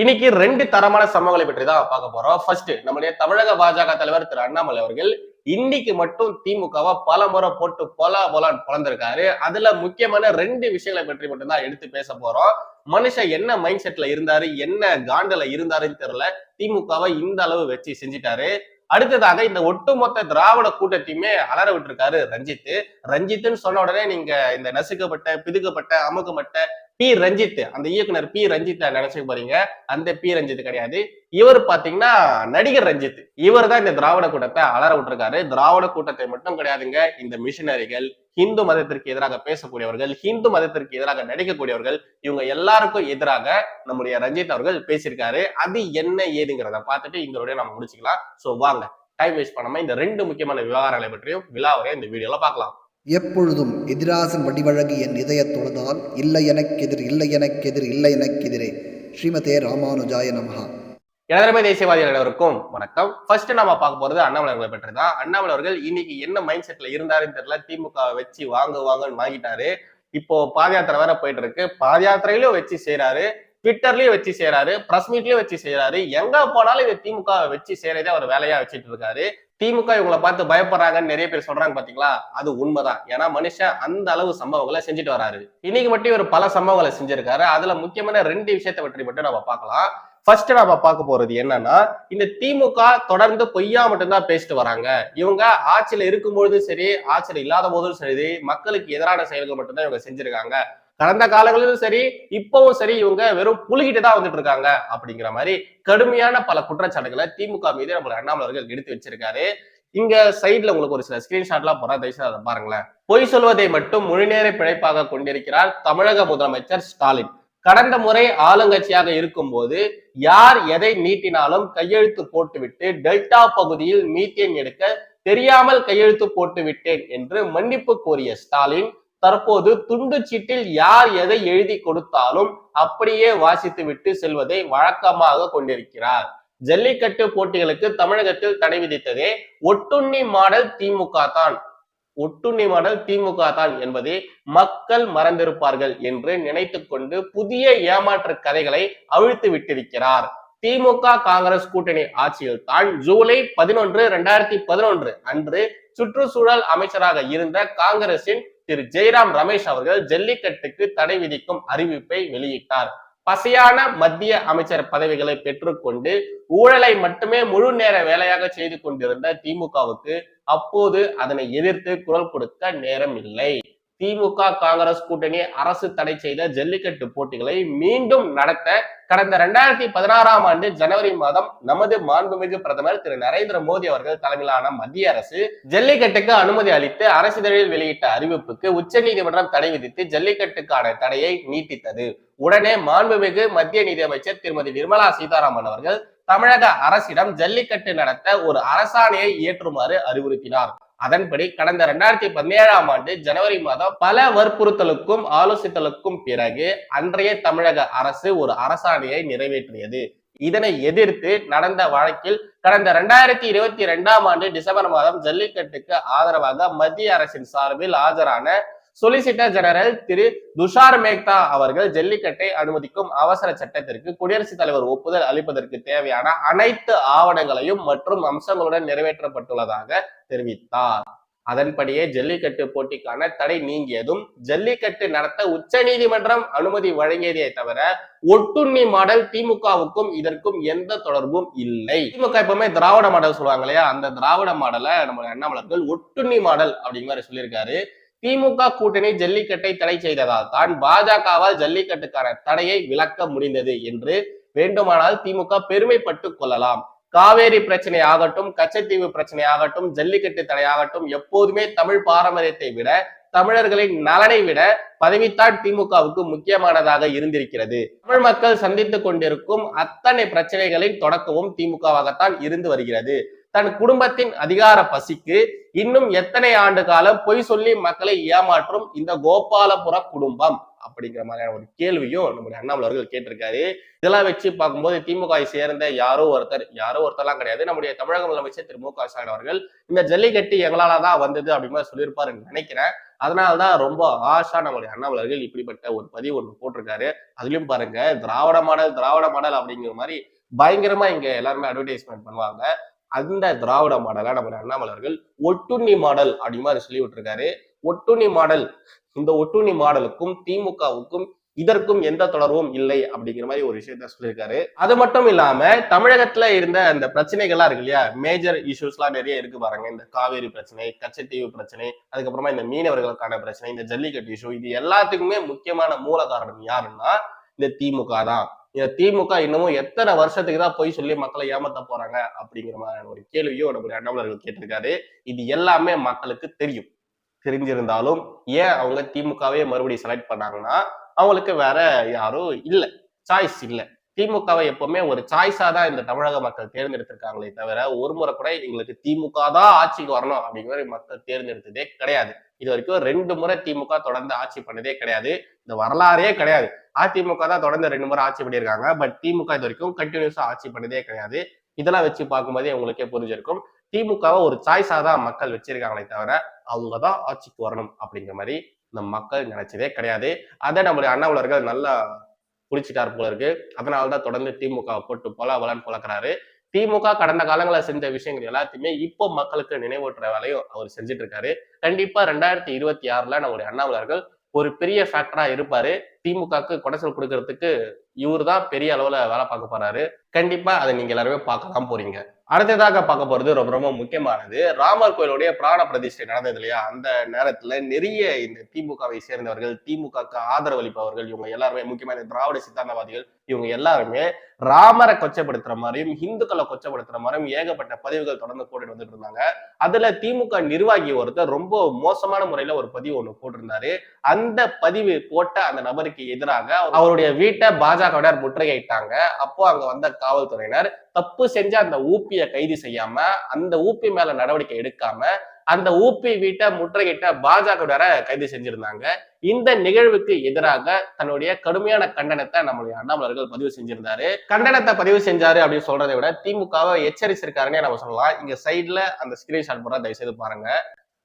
இன்னைக்கு ரெண்டு தரமான சம்பவங்களை பற்றி தான் பார்க்க போறோம். ஃபர்ஸ்ட் நம்முடைய தமிழக பாஜக தலைவர் திரு அண்ணாமலை அவர்கள் இன்னைக்கு மட்டும் திமுகவை பல முறை போட்டு பொல பொலான்னு பிறந்திருக்காரு அதுல முக்கியமான ரெண்டு விஷயங்களை பற்றி மட்டும்தான் எடுத்து பேச போறோம். மனுஷன் என்ன மைண்ட் செட்ல இருந்தாரு என்ன காண்டல இருந்தாருன்னு தெரியல. திமுகவை இந்த அளவு வச்சு செஞ்சிட்டாரு. அடுத்ததாக இந்த ஒட்டுமொத்த திராவிட கூட்டத்தையுமே அலற விட்டுருக்காரு ரஞ்சித் ரஞ்சித்னு சொன்ன உடனே நீங்க இந்த நசுக்கப்பட்ட பிதுக்கப்பட்ட அமுக்கப்பட்ட பி ரஞ்சித். அந்த இயக்குனர் பி ரஞ்சித்தை நினைச்சுக்க போறீங்க. அந்த பி ரஞ்சித் கிடையாது. இவர் பாத்தீங்கன்னா நடிகர் ரஞ்சித். இவர் தான் இந்த திராவிட கூட்டத்தை அலற விட்டுருக்காரு. திராவிட கூட்டத்தை மட்டும் கிடையாதுங்க. இந்த மிஷினரிகள் ஹிந்து மதத்திற்கு எதிராக பேசக்கூடியவர்கள் ஹிந்து மதத்திற்கு எதிராக நடிக்கக்கூடியவர்கள் இவங்க எல்லாருக்கும் எதிராக நம்முடைய ரஞ்சித் அவர்கள் பேசியிருக்காரு. அது என்ன ஏதுங்கிறத பார்த்துட்டு இங்களுடைய நம்ம முடிச்சுக்கலாம். சோ வாங்க டைம் வேஸ்ட் பண்ணாம இந்த ரெண்டு முக்கியமான விவகாரங்களை பற்றியும் விழாவை இந்த வீடியோல பார்க்கலாம். எப்பொழுதும் எதிராசன் வடிவழகி என் இதயத் தொழுதால் இல்லை எனக்கெதிர் இல்லை எனக்கெதிர் இல்லை எனக்கெதிரே ஸ்ரீமதே ராமானுஜாய நமகா எனதரமை தேசியவாதிகள் அனைவருக்கும் வணக்கம். ஃபர்ஸ்ட் நம்ம பார்க்க போறது அண்ணாமலை அவர்களை பற்றி தான் அண்ணாமலை அவர்கள் இன்னைக்கு என்ன மைண்ட் செட்ல இருந்தாருன்னு தெரியல. திமுக வச்சு வாங்க வாங்கன்னு வாங்கிட்டாரு. இப்போ பாதயாத்திரை வேற போயிட்டு இருக்கு. பாதயாத்திரையிலும் வச்சு செய்யறாரு ட்விட்டர்லயும் வச்சு செய்யறாரு பிரஸ் மீட்லயும் வச்சு செய்யறாரு எங்க போனாலும் இது திமுக வச்சு செய்யறதே அவர் வேலையா வச்சுட்டு இருக்காரு. திமுக இவங்களை பார்த்து பயப்படுறாங்கன்னு நிறைய பேர் சொல்றாங்க பாத்தீங்களா? அது உண்மைதான். ஏன்னா மனுஷன் அந்த அளவு சம்பவங்களை செஞ்சுட்டு வராரு. இன்னைக்கு மட்டும் இவர் பல சம்பவங்களை செஞ்சிருக்காரு. அதுல முக்கியமான ரெண்டு விஷயத்தை பற்றி மட்டும் நம்ம பார்க்கலாம். ஃபர்ஸ்ட் நம்ம பார்க்க போறது என்னன்னா இந்த திமுக தொடர்ந்து பொய்யா மட்டும்தான் பேசிட்டு வராங்க. இவங்க ஆட்சியில இருக்கும்பொழுதும் சரி ஆட்சியில இல்லாத போதும் சரி மக்களுக்கு எதிரான செயல்கள் மட்டும்தான் இவங்க செஞ்சிருக்காங்க. கடந்த காலங்களிலும் சரி இப்பவும் சரி இவங்க வெறும் புழுகிட்டு தான் வந்துட்டு இருக்காங்க அப்படிங்கிற மாதிரி கடுமையான பல குற்றச்சாட்டுகளை திமுக மீது நம்ம அண்ணாமலை அவர்கள் எடுத்து வச்சிருக்காரு. இங்க சைட்ல உங்களுக்கு ஒரு சில ஸ்கிரீன்ஷாட்லாம் போறா தயவுசெய்து அதை பாருங்களேன். பொய் சொல்வதை மட்டும் முழுநேர பிழைப்பாக கொண்டிருக்கிறார் தமிழக முதலமைச்சர் ஸ்டாலின். கடந்த முறை ஆளுங்கட்சியாக இருக்கும்போது யார் எதை நீட்டினாலும் கையெழுத்து போட்டுவிட்டு டெல்டா பகுதியில் மீத்தேன் எடுக்க தெரியாமல் கையெழுத்து போட்டு விட்டேன் என்று மன்னிப்பு கோரிய ஸ்டாலின் தற்போது துண்டு சீட்டில் யார் எதை எழுதி கொடுத்தாலும் அப்படியே வாசித்து விட்டு செல்வதை வழக்கமாக கொண்டிருக்கிறார். ஜல்லிக்கட்டு போட்டிகளுக்கு தமிழகத்தில் தடை விதித்ததே ஒட்டுண்ணி மாடல் திமுக தான். ஒட்டுண்ணி மாடல் திமுக தான் என்பதை மக்கள் மறந்திருப்பார்கள் என்று நினைத்துக்கொண்டு புதிய ஏமாற்று கதைகளை அவிழ்த்து விட்டிருக்கிறார். திமுக காங்கிரஸ் கூட்டணி ஆட்சியில் தான் ஜூலை பதினொன்று இரண்டாயிரத்தி பதினொன்று அன்று சுற்றுச்சூழல் அமைச்சராக இருந்த காங்கிரசின் திரு ஜெயராம் ரமேஷ் அவர்கள் ஜல்லிக்கட்டுக்கு தடை விதிக்கும் அறிவிப்பை வெளியிட்டார். பசியான மத்திய அமைச்சர் பதவிகளை பெற்றுக்கொண்டு ஊழலை மட்டுமே முழு நேர வேலையாக செய்து கொண்டிருந்த திமுகவுக்கு அப்போது அதனை எதிர்த்து குரல் கொடுக்க நேரம் இல்லை. திமுக காங்கிரஸ் கூட்டணி அரசு தடை செய்த ஜல்லிக்கட்டு போட்டிகளை மீண்டும் நடத்த கடந்த இரண்டாயிரத்தி பதினாறாம் ஆண்டு ஜனவரி மாதம் நமது மாண்புமிகு பிரதமர் திரு நரேந்திர மோடி அவர்கள் தலைமையிலான மத்திய அரசு ஜல்லிக்கட்டுக்கு அனுமதி அளித்து அரசிதழில் வெளியிட்ட அறிவிப்புக்கு உச்சநீதிமன்றம் தடை விதித்து ஜல்லிக்கட்டுக்கான தடையை நீட்டித்தது. உடனே மாண்புமிகு மத்திய நிதியமைச்சர் திருமதி நிர்மலா சீதாராமன் அவர்கள் தமிழக அரசிடம் ஜல்லிக்கட்டு நடத்த ஒரு அரசாணையை இயற்றுமாறு அறிவுறுத்தினார். அதன்படி கடந்த இரண்டாயிரத்தி பதினேழாம் ஆண்டு ஜனவரி மாதம் பல வற்புறுத்தலுக்கும் ஆலோசித்தலுக்கும் பிறகு அன்றைய தமிழக அரசு ஒரு அரசாணையை நிறைவேற்றியது. இதனை எதிர்த்து நடந்த வழக்கில் கடந்த இரண்டாயிரத்தி இருபத்தி இரண்டாம் ஆண்டு டிசம்பர் மாதம் ஜல்லிக்கட்டுக்கு ஆதரவாக மத்திய அரசின் சார்பில் ஆஜரான சொலிசிட்டர் ஜெனரல் திரு துஷார் மேக்தா அவர்கள் ஜல்லிக்கட்டை அனுமதிக்கும் அவசர சட்டத்திற்கு குடியரசுத் தலைவர் ஒப்புதல் அளிப்பதற்கு தேவையான அனைத்து ஆவணங்களையும் மற்றும் அம்சங்களுடன் நிறைவேற்றப்பட்டுள்ளதாக தெரிவித்தார். அதன்படியே ஜல்லிக்கட்டு போட்டிக்கான தடை நீங்கியதும் ஜல்லிக்கட்டு நடத்த உச்ச நீதிமன்றம் அனுமதி வழங்கியதே தவிர ஒட்டுண்ணி மாடல் திமுகவுக்கும் இதற்கும் எந்த தொடர்பும் இல்லை. திமுக எப்பவுமே திராவிட மாடல் சொல்லுவாங்க இல்லையா? அந்த திராவிட மாடலை நம்ம அண்ணாமலர்கள் ஒட்டுண்ணி மாடல் அப்படிங்கிற மாதிரி சொல்லியிருக்காரு. திமுக கூட்டணி ஜல்லிக்கட்டை தடை செய்ததால் தான் பாஜகவால் ஜல்லிக்கட்டுக்கான தடையை விளக்க முடிந்தது என்று வேண்டுமானால் திமுக பெருமைப்பட்டு கொள்ளலாம். காவேரி பிரச்சனை ஆகட்டும் கச்சத்தீவு பிரச்சனை ஆகட்டும் ஜல்லிக்கட்டு தடையாகட்டும் எப்போதுமே தமிழ் பாரம்பரியத்தை விட தமிழர்களின் நலனை விட பதவித்தான் திமுகவுக்கு முக்கியமானதாக இருந்திருக்கிறது. தமிழ் மக்கள் சந்தித்துக் கொண்டிருக்கும் அத்தனை பிரச்சனைகளின் தொடக்கமும் திமுகவாகத்தான் இருந்து வருகிறது. தன் குடும்பத்தின் அதிகார பசிக்கு இன்னும் எத்தனை ஆண்டு காலம் பொய் சொல்லி மக்களை ஏமாற்றும் இந்த கோபாலபுர குடும்பம்? அப்படிங்கிற மாதிரியான ஒரு கேள்வியும் நம்முடைய அண்ணாமலை அவர்கள் கேட்டிருக்காரு. இதெல்லாம் வச்சு பார்க்கும்போது திமுக சேர்ந்த யாரோ ஒருத்தர் யாரோ ஒருத்தர்லாம் கிடையாது. நம்முடைய தமிழக முதலமைச்சர் திரு மு க ஸ்டாலின் அவர்கள் இந்த ஜல்லிக்கட்டு எங்களால தான் வந்தது அப்படிங்கிற சொல்லியிருப்பாருன்னு நினைக்கிறேன். அதனாலதான் ரொம்ப ஆஷா நம்மளுடைய அண்ணாமலர்கள் இப்படிப்பட்ட ஒரு பதிவு ஒன்று போட்டிருக்காரு. அதுலயும் பாருங்க திராவிட மாடல் திராவிட மாடல் அப்படிங்கிற மாதிரி பயங்கரமா இங்க எல்லாருமே அட்வர்டைஸ்மெண்ட் பண்ணுவாங்க. அந்த திராவிட மாடலை நம்ம அண்ணாமலர்கள் ஒட்டுண்ணி மாடல் அப்படி மாதிரி சொல்லி விட்டுருக்காரு ஒட்டுண்ணி மாடல் இந்த ஒட்டுண்ணி மாடலுக்கும் திமுகவுக்கும் இதற்கும் எந்த தொடர்பும் இல்லை அப்படிங்கிற மாதிரி ஒரு விஷயத்த சொல்லியிருக்காரு. அது மட்டும் இல்லாம தமிழகத்துல இருந்த அந்த பிரச்சனைகள்லாம் இருக்கு இல்லையா? மேஜர் இஷ்யூஸ்லாம் நிறைய இருக்கு பாருங்க. இந்த காவேரி பிரச்சனை கச்சத்தீவு பிரச்சனை அதுக்கப்புறமா இந்த மீனவர்களுக்கான பிரச்சனை இந்த ஜல்லிக்கட்டு இஷ்யூ இது எல்லாத்துக்குமே முக்கியமான மூல காரணம் யாருன்னா இந்த திமுக தான். திமுக இன்னமும் எத்தனை வருஷத்துக்கு தான் போய் சொல்லி மக்களை ஏமாத்த போறாங்க? அப்படிங்கிற மாதிரியான ஒரு கேள்வியும் நம்முடைய அண்ணாமலர்கள் கேட்டிருக்காரு. இது எல்லாமே மக்களுக்கு தெரியும். தெரிஞ்சிருந்தாலும் ஏன் அவங்க திமுகவே மறுபடியும் செலக்ட் பண்ணாங்கன்னா அவங்களுக்கு வேற யாரும் இல்லை. சாய்ஸ் இல்லை. திமுகவை எப்பவுமே ஒரு சாய்ஸா தான் இந்த தமிழக மக்கள் தேர்ந்தெடுத்திருக்காங்களே தவிர ஒரு முறை கூட எங்களுக்கு திமுக தான் ஆட்சிக்கு வரணும் அப்படிங்கிற மாதிரி மக்கள் தேர்ந்தெடுத்ததே கிடையாது. இது வரைக்கும் ரெண்டு முறை திமுக தொடர்ந்து ஆட்சி பண்ணதே கிடையாது. இந்த வரலாறே கிடையாது. அதிமுக தான் தொடர்ந்து ரெண்டு முறை ஆட்சி பண்ணியிருக்காங்க. பட் திமுக இது வரைக்கும் கண்டினியூஸா ஆட்சி பண்ணதே கிடையாது. இதெல்லாம் வச்சு பார்க்கும்போதே உங்களுக்கே புரிஞ்சிருக்கும். திமுகவை ஒரு சாய்ஸா தான் மக்கள் வச்சிருக்காங்களே தவிர அவங்க தான் ஆட்சிக்கு வரணும் அப்படிங்கிற மாதிரி இந்த மக்கள் நினைச்சதே கிடையாது. அதை நம்மளுடைய அண்ணாமலர்கள் நல்லா புடிச்சிட்டாரு போல இருக்கு. அதனாலதான் தொடர்ந்து திமுக போட்டு போல வளன் புழக்கிறாரு திமுக கடந்த காலங்களில் செஞ்ச விஷயங்கள் எல்லாத்தையுமே இப்போ மக்களுக்கு நினைவூட்டுற வேலையும் அவர் செஞ்சுட்டு இருக்காரு கண்டிப்பா ரெண்டாயிரத்தி இருபத்தி ஆறுல நம்முடைய அண்ணாமலர்கள் ஒரு பெரிய ஃபேக்டரா இருப்பாரு. திமுகக்கு கொடைசல் கொடுக்கறதுக்கு இவர் தான் பெரிய அளவுல வேலை பார்க்க போறாரு. கண்டிப்பா அதை நீங்க எல்லாருமே பார்க்க தான் போறீங்க. அடுத்ததாக பார்க்க போறது ரொம்ப ரொம்ப முக்கியமானது. ராமர் கோயிலுடைய பிராண பிரதிஷ்டை நடந்தது இல்லையா? அந்த நேரத்துல நிறைய இந்த திமுகவை சேர்ந்தவர்கள் திமுகக்கு ஆதரவு அளிப்பவர்கள் இவங்க எல்லாருமே முக்கியமா இந்த திராவிட சித்தாந்தவாதிகள் இவங்க எல்லாருமே ராமரை கொச்சப்படுத்துற மாதிரியும் இந்துக்களை கொச்சப்படுத்துற மாதிரியும் ஏகப்பட்ட பதிவுகள் தொடர்ந்து போட்டுட்டு வந்துட்டு இருந்தாங்க. அதுல திமுக நிர்வாகி ஒருத்தர் ரொம்ப மோசமான முறையில ஒரு பதிவு ஒண்ணு போட்டிருந்தாரு. அந்த பதிவு போட்ட அந்த நபருக்கு எதிராக அவருடைய வீட்டை பாஜகவினர் முற்றுகையிட்டாங்க. அப்போ அங்க வந்த காவல்துறையினர் தப்பு செஞ்ச அந்த ஊப்பியை கைது செய்யாம அந்த ஊப்பி மேல நடவடிக்கை எடுக்காம அந்த ஊப்பி வீட்டை முற்றுகையிட்ட பாஜகவினரை கைது செஞ்சிருந்தாங்க. இந்த நிகழ்வுக்கு எதிராக தன்னுடைய கடுமையான கண்டனத்தை நம்மளுடைய அண்ணாமலர்கள் பதிவு செஞ்சிருந்தாரு. கண்டனத்தை பதிவு செஞ்சாரு அப்படின்னு சொல்றதை விட திமுகவை எச்சரிச்சிருக்காருன்னே நம்ம சொல்லலாம். இங்க சைட்ல அந்த ஸ்கிரீன்ஷாட் போட தயவு செய்து பாருங்க.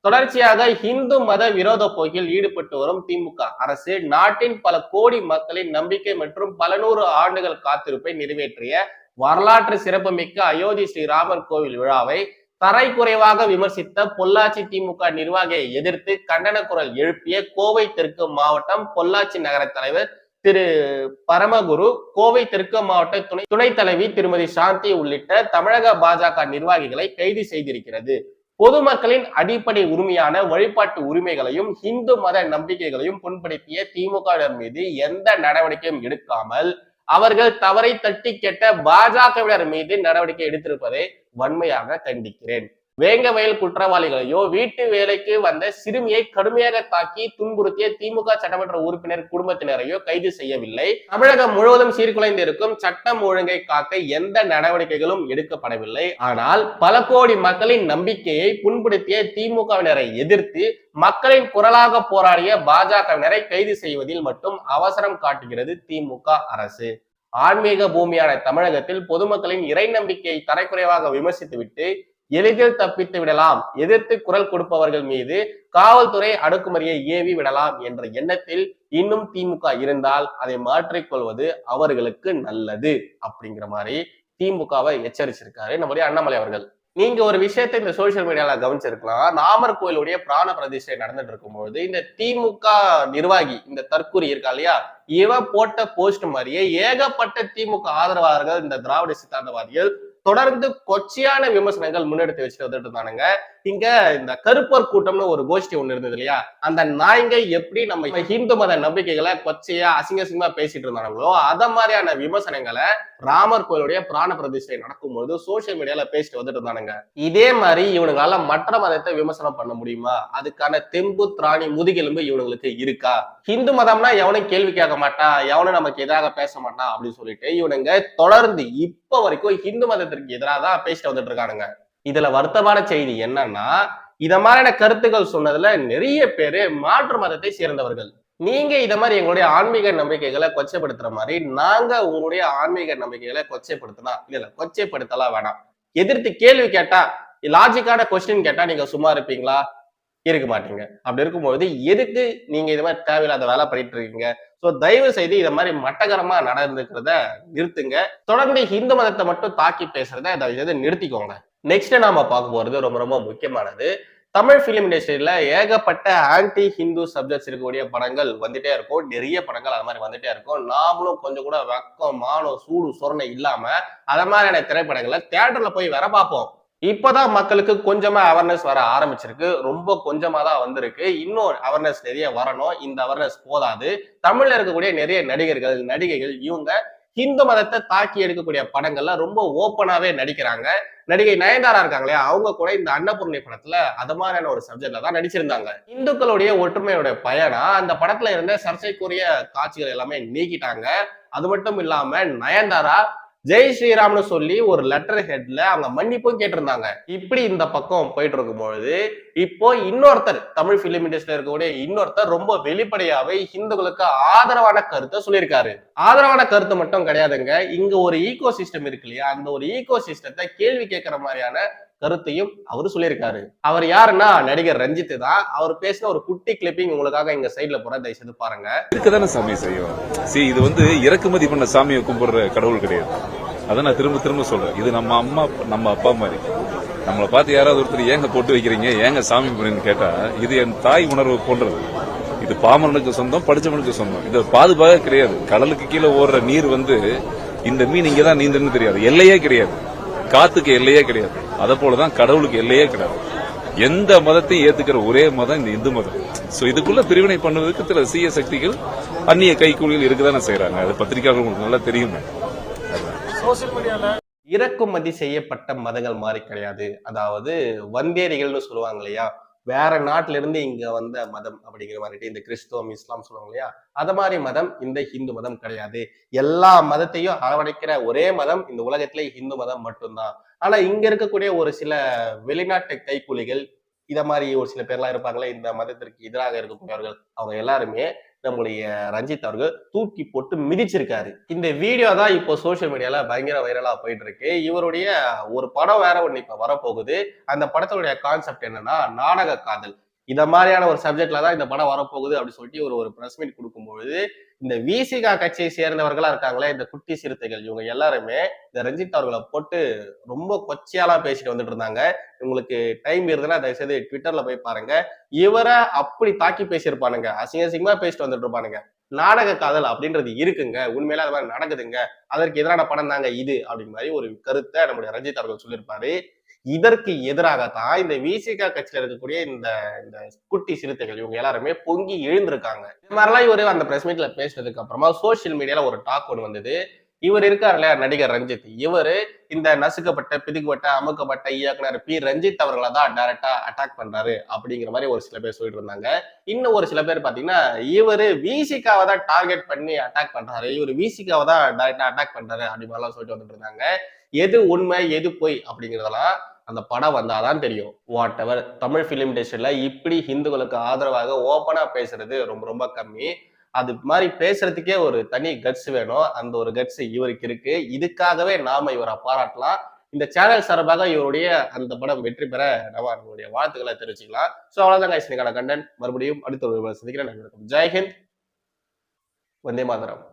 தொடர்ச்சியாக இந்து மத விரோத போக்கில் ஈடுபட்டு வரும் திமுக அரசு நாட்டின் பல கோடி மக்களின் நம்பிக்கை மற்றும் பல நூறு ஆண்டுகள் காத்திருப்பை நிறைவேற்றிய வரலாற்று சிறப்புமிக்க அயோத்தி ஸ்ரீராமர் கோவில் விழாவை தரைக்குறைவாக விமர்சித்த பொள்ளாச்சி திமுக நிர்வாகியை எதிர்த்து கண்டன குரல் எழுப்பிய கோவை தெற்கு மாவட்டம் பொள்ளாச்சி நகர தலைவர் திரு பரமகுரு கோவை தெற்கு மாவட்ட துணை துணைத் தலைவி திருமதி சாந்தி உள்ளிட்ட தமிழக பாஜக நிர்வாகிகளை கைது செய்திருக்கிறது. பொதுமக்களின் அடிப்படை உரிமையான வழிபாட்டு உரிமைகளையும் இந்து மத நம்பிக்கைகளையும் புண்படுத்திய திமுகவினர் மீது எந்த நடவடிக்கையும் எடுக்காமல் அவர்கள் தவறை தட்டி கேட்ட பாஜகவினர் மீது நடவடிக்கை எடுத்திருப்பதை வன்மையாக கண்டிக்கிறேன். வேங்க வயல் குற்றவாளிகளையோ வீட்டு வேலைக்கு வந்த சிறுமியை கடுமையாக தாக்கி துன்புறுத்திய திமுக சட்டமன்ற உறுப்பினர் குடும்பத்தினரையோ கைது செய்யவில்லை. தமிழகம் முழுவதும் சீர்குலைந்து இருக்கும் சட்டம் ஒழுங்கை காக்க எந்த நடவடிக்கைகளும் எடுக்கப்படவில்லை. ஆனால் பல கோடி மக்களின் நம்பிக்கையை புண்படுத்திய திமுகவினரை எதிர்த்து மக்களின் குரலாக போராடிய பாஜகவினரை கைது செய்வதில் மட்டும் அவசரம் காட்டுகிறது திமுக அரசு. ஆன்மீக பூமியான தமிழகத்தில் பொதுமக்களின் இறை நம்பிக்கையை தரைக்குறைவாக விமர்சித்துவிட்டு எளிதில் தப்பித்து விடலாம். எதிர்த்து குரல் கொடுப்பவர்கள் மீது காவல்துறை அடக்குமுறையை ஏவி விடலாம் என்ற எண்ணத்தில் இன்னும் திமுக இருந்தால் அதை மாற்றிக்கொள்வது அவர்களுக்கு நல்லது அப்படிங்கிற மாதிரி திமுகவை எச்சரிச்சிருக்காரு நம்முடைய அண்ணாமலை அவர்கள். நீங்க ஒரு விஷயத்தை இந்த சோசியல் மீடியால கவனிச்சிருக்கலாம். ராமர் கோயிலுடைய பிராண பிரதிஷ்டை நடந்துட்டு இருக்கும்பொழுது இந்த திமுக நிர்வாகி இந்த தற்கூரி இருக்கா இல்லையா? இவ போட்ட போஸ்ட் மாதிரியே ஏகப்பட்ட திமுக ஆதரவாளர்கள் இந்த திராவிட சித்தாந்தவாதிகள் தொடர்ந்து கொச்சையான விமர்சனங்கள் முன்னெடுத்து வச்சுட்டு வந்துட்டு இருந்தானுங்க இங்க இந்த கருப்பர் கூட்டம்னு ஒரு கோஷ்டி ஒண்ணு இருந்தது இல்லையா? அந்த நாய்ங்க எப்படி நம்ம ஹிந்து மத நம்பிக்கைகளை கொச்சையா அசிங்க அசிங்கமா பேசிட்டு இருந்தாங்களோ அத மாதிரியான விமர்சனங்களை ராமர் கோயிலுடைய பிராண பிரதிஷ்டை நடக்கும்போது சோசியல் மீடியால பேசிட்டு வந்துட்டு இருந்தானுங்க. இதே மாதிரி இவனுங்களால மற்ற மதத்தை விமர்சனம் பண்ண முடியுமா? அதுக்கான தெம்பு திராணி முதுகெலும்பு இவனுங்களுக்கு இருக்கா? ஹிந்து மதம்னா எவனும் கேள்வி கேட்க மாட்டான் எவனும் நமக்கு எதிராக பேச மாட்டான் அப்படின்னு சொல்லிட்டு இவனுங்க தொடர்ந்து இப்ப வரைக்கும் ஹிந்து மதத்திற்கு எதிராக தான் பேசிட்டு வந்துட்டு இருக்கானுங்க. இதுல வருத்தமான செய்தி என்னன்னா இத மாதிரியான கருத்துக்கள் சொன்னதுல நிறைய பேரு மாற்று மதத்தை சேர்ந்தவர்கள். நீங்க இத மாதிரி எங்களுடைய ஆன்மீக நம்பிக்கைகளை கொச்சைப்படுத்துற மாதிரி நாங்க உங்களுடைய ஆன்மீக நம்பிக்கைகளை கொச்சைப்படுத்தினா இல்ல கொச்சைப்படுத்தலாம் வேணாம். எதிர்த்து கேள்வி கேட்டா லாஜிக்கான கொஸ்டின் கேட்டா நீங்க சும்மா இருப்பீங்களா? இருக்க மாட்டீங்க. அப்படி இருக்கும்போது எதுக்கு நீங்க இது மாதிரி தேவையில்லாத வேலை பண்ணிட்டு இருக்கீங்க? ஸோ தயவு செய்து இதை மாதிரி மட்டகரமா நடந்துக்கிறத நிறுத்துங்க. தொடர்ந்து இந்து மதத்தை மட்டும் தாக்கி பேசுறத இதை நிறுத்திக்கோங்க. நெக்ஸ்ட் நாம பார்க்க போறது ரொம்ப ரொம்ப முக்கியமானது. தமிழ் பிலிம் இண்டஸ்ட்ரியில ஏகப்பட்ட ஆன்டி ஹிந்து சப்ஜெக்ட்ஸ் இருக்கக்கூடிய படங்கள் வந்துட்டே இருக்கும். நிறைய படங்கள் அது மாதிரி வந்துட்டே இருக்கும். நாமளும் கொஞ்சம் கூட வெக்கம் மானம் சூடு சொரணை இல்லாம அத மாதிரியான திரைப்படங்களை தியேட்டர்ல போய் வர பார்ப்போம். இப்பதான் மக்களுக்கு கொஞ்சமா அவேர்னஸ் வர ஆரம்பிச்சிருக்கு. ரொம்ப கொஞ்சமா தான் வந்திருக்கு. இன்னும் அவேர்னஸ் நிறைய வரணும். இந்த அவேர்னஸ் போதாது. தமிழ்ல இருக்கக்கூடிய நிறைய நடிகர்கள் நடிகைகள் இவங்க ஹிந்து மதத்தை தாக்கி எடுக்கக்கூடிய படங்கள்ல ரொம்ப ஓப்பனாவே நடிக்கிறாங்க. நடிகை நயன்தாரா இருக்காங்களே அவங்க கூட இந்த அன்னபூர்ணி படத்துல அது மாதிரியான ஒரு சப்ஜெக்ட்ல தான் நடிச்சிருந்தாங்க. இந்துக்களுடைய ஒற்றுமையோட பயனா அந்த படத்துல இருந்த சர்ச்சைக்குரிய காட்சிகள் எல்லாமே நீக்கிட்டாங்க. அது மட்டும் இல்லாம நயன்தாரா ஜெய் ஸ்ரீராம்னு சொல்லி ஒரு லெட்டர் ஹெட்ல அவங்க மன்னிப்பும் கேட்டிருந்தாங்க. இப்படி இந்த பக்கம் போயிட்டு இருக்கும்பொழுது இப்போ இன்னொருத்தர் தமிழ் பிலிம் இண்டஸ்ட்ரியில இருக்கக்கூடிய இன்னொருத்தர் ரொம்ப வெளிப்படையாவே இந்துக்களுக்கு ஆதரவான கருத்தை சொல்லியிருக்காரு. ஆதரவான கருத்து மட்டும் கிடையாதுங்க. இங்க ஒரு ஈகோ சிஸ்டம் இருக்கு இல்லையா? அந்த ஒரு ஈகோ சிஸ்டத்தை கேள்வி கேட்கிற மாதிரியான கருத்தையும் அவரு சொல்லியிருக்காரு. அவர் யாருன்னா நடிகர் ரஞ்சித் தான். அவர் பேசின ஒரு குட்டி கிளிப்பிங் உங்களுக்காக எங்க சைட்ல போற தயவு செய்து பாருங்க. இருக்கதான சாமி செய்யும்? சரி இது வந்து இறக்குமதி பண்ண சாமியை கும்பிடுற கடவுள் கிடையாது. அதை நான் திரும்ப திரும்ப சொல்றேன். இது நம்ம அம்மா நம்ம அப்பா மாதிரி. நம்மளை பார்த்து யாராவது ஒருத்தர் ஏங்க போட்டு வைக்கிறீங்க? ஏங்க சாமி கும்பிடுன்னு கேட்டா இது என் தாய் உணர்வு போன்றது. இது பாமரனுக்கு சொந்தம் படிச்சவனுக்கு சொந்தம். இது பாதுகாக்க கிடையாது. கடலுக்கு கீழே ஓடுற நீர் வந்து இந்த மீன் இங்கதான் நீந்தன்னு நீந்துன்னு தெரியாது. எல்லையே கிடையாது. காத்துக்கு எல்லையே கிடையாது. அதை போலதான் கடவுளுக்கு எல்லையே கிடையாது. எந்த மதத்தையும் ஏத்துக்கிற ஒரே மதம் இந்த இந்து மதம். சோ இதுக்குள்ள பிரிவினை பண்ணுவதற்கு சில சீய சக்திகள் அந்நிய கைக்கூலிகள் இருக்குதானே செய்யறாங்க அது பத்திரிகையாளர்களுக்கு நல்லா தெரியும். இறக்குமதி செய்யப்பட்ட மதங்கள் மாதிரி கிடையாது. அதாவது வந்தேரிகள்னு சொல்லுவாங்க இல்லையா? வேற நாட்டுல இருந்து இங்க வந்த மதம் அப்படிங்கிற மாதிரி இந்த கிறிஸ்துவம் இஸ்லாம் சொல்லுவாங்க இல்லையா? அது மாதிரி மதம் இந்த ஹிந்து மதம் கிடையாது. எல்லா மதத்தையும் அரவணைக்கிற ஒரே மதம் இந்த உலகத்திலே ஹிந்து மதம் மட்டும்தான். ஆனா இங்க இருக்கக்கூடிய ஒரு சில வெளிநாட்டு கைக்கூலிகள் இத மாதிரி ஒரு சில பேர்லாம் இருப்பாங்களே இந்த மதத்திற்கு எதிராக இருக்கக்கூடியவர்கள் அவங்க எல்லாருமே நம்முடைய ரஞ்சித் அவர்கள் தூக்கி போட்டு மிதிச்சிருக்காரு. இந்த வீடியோ தான் இப்போ சோஷியல் மீடியால பயங்கர வைரலா போயிட்டு இருக்கு இவருடைய ஒரு படம் வேற ஒண்ணு இப்ப வரப்போகுது. அந்த படத்தினுடைய கான்செப்ட் என்னன்னா நாடக காதல். இந்த மாதிரியான ஒரு சப்ஜெக்ட்ல தான் இந்த படம் வரப்போகுது அப்படின்னு சொல்லிட்டு ஒரு ஒரு பிரஸ் மீட் கொடுக்கும்பொழுது இந்த விசிகா கட்சியை சேர்ந்தவர்களா இருக்காங்களே இந்த குட்டி சிறுத்தைகள் இவங்க எல்லாருமே இந்த ரஞ்சித் அவர்களை போட்டு ரொம்ப கொச்சையாலாம் பேசிட்டு வந்துட்டு இருந்தாங்க. உங்களுக்கு டைம் இருந்ததுன்னா தயவுசெய்து ட்விட்டர்ல போய் பாருங்க. இவரை அப்படி தாக்கி பேசியிருப்பானுங்க. அசிங்க அசிங்கமா பேசிட்டு வந்துட்டு இருப்பானுங்க. நாடக காதல் அப்படின்றது இருக்குங்க. உண்மையில அது மாதிரி நடக்குதுங்க. அதற்கு எதிரான படம் தாங்க இது அப்படிங்கிற மாதிரி ஒரு கருத்தை நம்முடைய ரஞ்சித் அவர்கள் சொல்லியிருப்பாரு. இதற்கு எதிராகத்தான் இந்த விசிகா கட்சியில இருக்கக்கூடிய இந்த இந்த குட்டி சிறுத்தைகள் இவங்க எல்லாருமே பொங்கி எழுந்திருக்காங்க. இது மாதிரிலாம் இவரு அந்த பிரஸ் மீட்ல பேசினதுக்கு அப்புறமா சோசியல் மீடியால ஒரு டாக் ஒன்று வந்தது. இவர் இருக்கார் இல்லையா நடிகர் ரஞ்சித். இவரு இந்த நசுக்கப்பட்ட பிதுக்கப்பட்ட அமுக்கப்பட்ட இயக்குனர் பி. ரஞ்சித் அவர்களை தான் டைரக்டா அட்டாக் பண்றாரு அப்படிங்கிற மாதிரி ஒரு சில பேர் சொல்லிட்டு இருந்தாங்க. இன்னும் ஒரு சில பேர் பாத்தீங்கன்னா இவர் விசிகாவை தான் டார்கெட் பண்ணி அட்டாக் பண்றாரு. இவர் விசிகாவை தான் டைரக்டா அட்டாக் பண்றாரு அப்படி மாதிரிலாம் சொல்லிட்டு வந்துட்டு இருந்தாங்க. எது உண்மை எது பொய் அப்படிங்கிறதெல்லாம் அந்த படம் வந்தாதான் தெரியும். வாட் எவர் தமிழ் ஃபிலிம் இண்டஸ்ட்ரியில் இப்படி ஹிந்துக்களுக்கு ஆதரவாக ஓப்பனாக பேசுறது ரொம்ப ரொம்ப கம்மி. அது மாதிரி பேசுறதுக்கே ஒரு தனி கட்ஸ் வேணும். அந்த ஒரு கட்ஸ் இவருக்கு இருக்கு. இதுக்காகவே நாம இவரை பாராட்டலாம். இந்த சேனல் சார்பாக இவருடைய அந்த படம் வெற்றி பெற நம்ம நம்மளுடைய வாழ்த்துக்களை தெரிவிச்சுக்கலாம். ஸோ அவ்வளோதான் இன்னைக்கான கண்டன் மறுபடியும் அடுத்த ஒரு சந்திக்கிறேன். ஜெய்ஹிந்த் வந்தே மாதரம்.